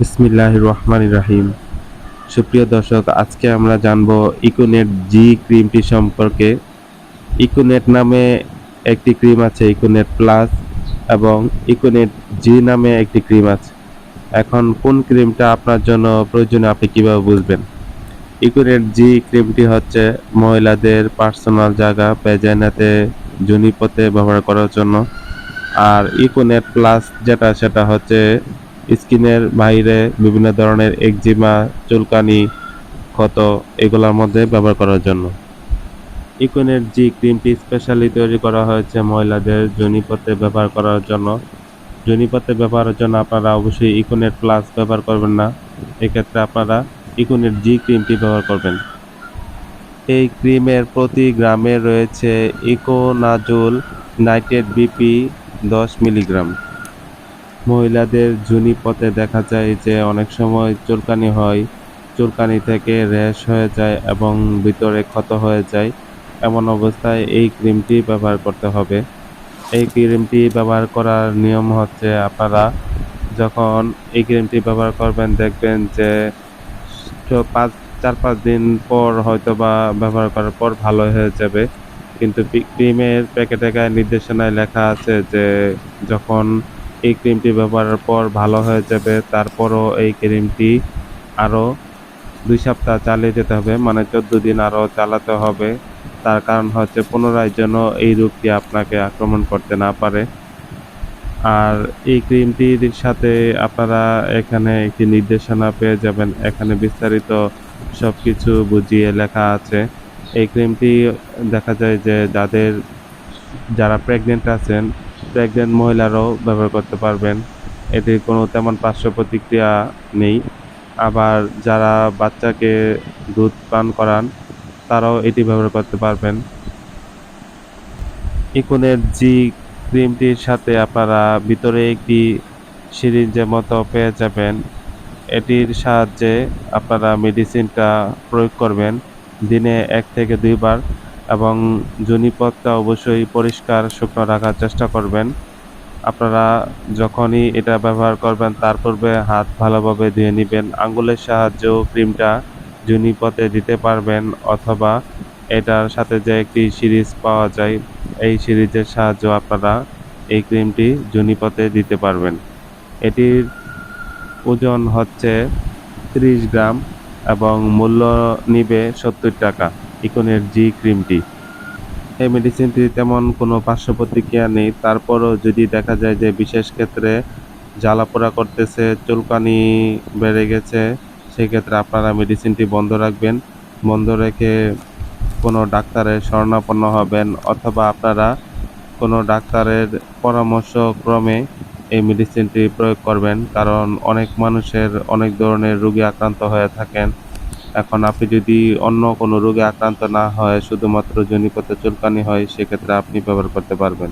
বিসমিল্লাহ রহমান রাহিম সুপ্রিয় দর্শক, আজকে আমরা জানব ইকোনেট জি ক্রিমটি সম্পর্কে। ইকোনেট নামে একটি ক্রিম আছে, ইকোনেট প্লাস, এবং ইকোনেট জি নামে একটি ক্রিম আছে। এখন কোন ক্রিমটা আপনার জন্য প্রয়োজনীয় আপনি কীভাবে বুঝবেন? ইকোনেট জি ক্রিমটি হচ্ছে মহিলাদের পার্সোনাল জায়গা পেজাইনাতে জুনিপথে ব্যবহার করার জন্য। আর ইকোনেট প্লাস যেটা, সেটা হচ্ছে স্কিনের বাইরে বিভিন্ন ধরনের একজিমা, চুলকানি, ক্ষত এগুলোর মধ্যে ব্যবহার করার জন্য। ইকোনেট জি ক্রিমটি স্পেশালি তৈরি করা হয়েছে মহিলাদের জনিপথে ব্যবহার করার জন্য। জনিপথে ব্যবহারের জন্য আপনারা অবশ্যই ইকোনেট প্লাস ব্যবহার করবেন না। এক্ষেত্রে আপনারা ইকোনেট জি ক্রিমটি ব্যবহার করবেন। এই ক্রিমের প্রতি গ্রামে রয়েছে ইকোনাজোল নাইট্রেট বিপি দশ মিলিগ্রাম। মহিলাদের জুনি পথে দেখা যায় যে অনেক সময় চুলকানি হয়, চুলকানি থেকে র্যাশ হয়ে যায় এবং ভিতরে ক্ষত হয়ে যায়। এমন অবস্থায় এই ক্রিমটি ব্যবহার করতে হবে। এই ক্রিমটি ব্যবহার করার নিয়ম হচ্ছে আপনারা যখন এই ক্রিমটি ব্যবহার করবেন দেখবেন যে পাঁচ, চার, পাঁচ দিন পর হয়তো বা ব্যবহার করার পর ভালো হয়ে যাবে। কিন্তু ক্রিমের প্যাকেটে গায়ে নির্দেশনায় লেখা আছে যে যখন এই ক্রিমটি ব্যবহারের পর ভালো হয়ে যাবে। তারপরও এই ক্রিমটি আরও দুই সপ্তাহ চালিয়ে যেতে হবে মানে চোদ্দ দিন আরও চালাতে হবে। তার কারণ হচ্ছে পুনরায় যেন এই রোগটি আপনাকে আক্রমণ করতে না পারে। আর এই ক্রিমটির সাথে আপনারা এখানে একটি নির্দেশনা পেয়ে যাবেন। এখানে বিস্তারিত সব কিছু বুঝিয়ে লেখা আছে। এই ক্রিমটি দেখা যায় যে যাদের, যারা প্রেগনেন্ট আছেন প্রেগনেন্ট মহিলারাও ব্যবহার করতে পারবেন। এটির কোনো তেমন পার্শ্ব প্রতিক্রিয়া নেই। আবার যারা বাচ্চাকে দুধ পান করান, তারাও এটি ব্যবহার করতে পারবেন। ইকোনের জি ক্রিমটির সাথে আপনারা ভিতরে একটি সিরিঞ্জের মতো পেয়ে যাবেন। এটির সাহায্যে আপনারা মেডিসিনটা প্রয়োগ করবেন। দিনে এক থেকে দুইবার এবং জনিপথটা অবশ্যই পরিষ্কার, শুকনো রাখার চেষ্টা করবেন। আপনারা যখনই এটা ব্যবহার করবেন, তার পূর্বে হাত ভালোভাবে ধুয়ে নেবেন। আঙ্গুলের সাহায্যেও ক্রিমটা জনিপথে দিতে পারবেন অথবা এটার সাথে যে একটি সিরিজ পাওয়া যায়, এই সিরিজের সাহায্য আপনারা এই ক্রিমটি জনিপথে দিতে পারবেন। এটির ওজন হচ্ছে ত্রিশ গ্রাম এবং মূল্য নিবে সত্তর টাকা। ইকনের জি ক্রিমটি। এই মেডিসিনটি তেমন কোনো পার্শ্ব প্রতিক্রিয়া নেই। তারপরও যদি দেখা যায় যে বিশেষ ক্ষেত্রে জ্বালাপোড়া করতেছে, চুলকানি বেড়ে গেছে, সেক্ষেত্রে আপনারা মেডিসিনটি বন্ধ রাখবেন। বন্ধ রেখে কোনো ডাক্তারের শরণাপন্ন হবেন অথবা আপনারা কোনো ডাক্তারের পরামর্শ ক্রমে এই মেডিসিনটি প্রয়োগ করবেন। কারণ অনেক মানুষের অনেক ধরনের রোগে আক্রান্ত হয়ে থাকেন। এখন আপনি যদি অন্য কোনো রোগে আক্রান্ত না হয়, শুধুমাত্র জনিপথে চুলকানি হয়, সেক্ষেত্রে আপনি ব্যবহার করতে পারবেন।